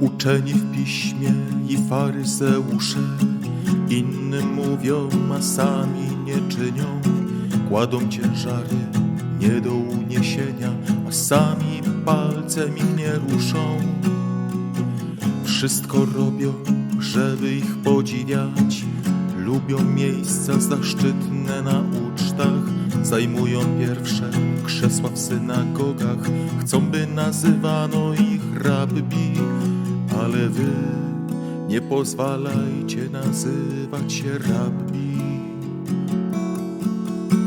Uczeni w piśmie i faryzeusze Innym mówią, a sami nie czynią. Kładą ciężary nie do uniesienia A sami palcem ich nie ruszą. Wszystko robią, żeby ich podziwiać. Lubią miejsca zaszczytne na ucztach. Zajmują pierwsze krzesła w synagogach. Chcą, by nazywano ich rabbi nie pozwalajcie nazywać się rabbi.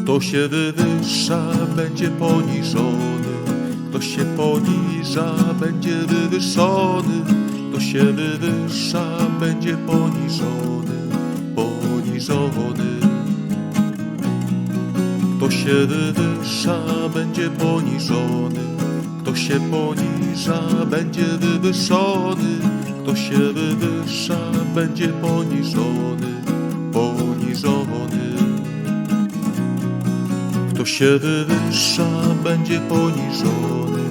Kto się wywyższa, będzie poniżony. Kto się poniża, będzie wywyższony. Kto się wywyższa, będzie poniżony. Poniżony. Kto się wywyższa, będzie poniżony. Kto się poniża, będzie wywyższony Kto się wywyższa, będzie poniżony Poniżony kto się wywyższa, będzie poniżony.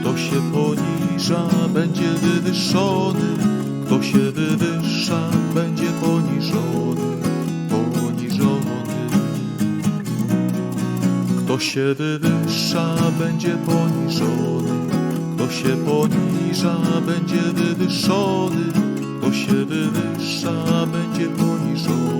Kto się poniża, będzie wywyższony. Kto się wywyższa, będzie poniżony. Poniżony. Kto się wywyższa, będzie poniżony. Kto się poniża, będzie wywyższony. Kto się wywyższa, będzie poniżony.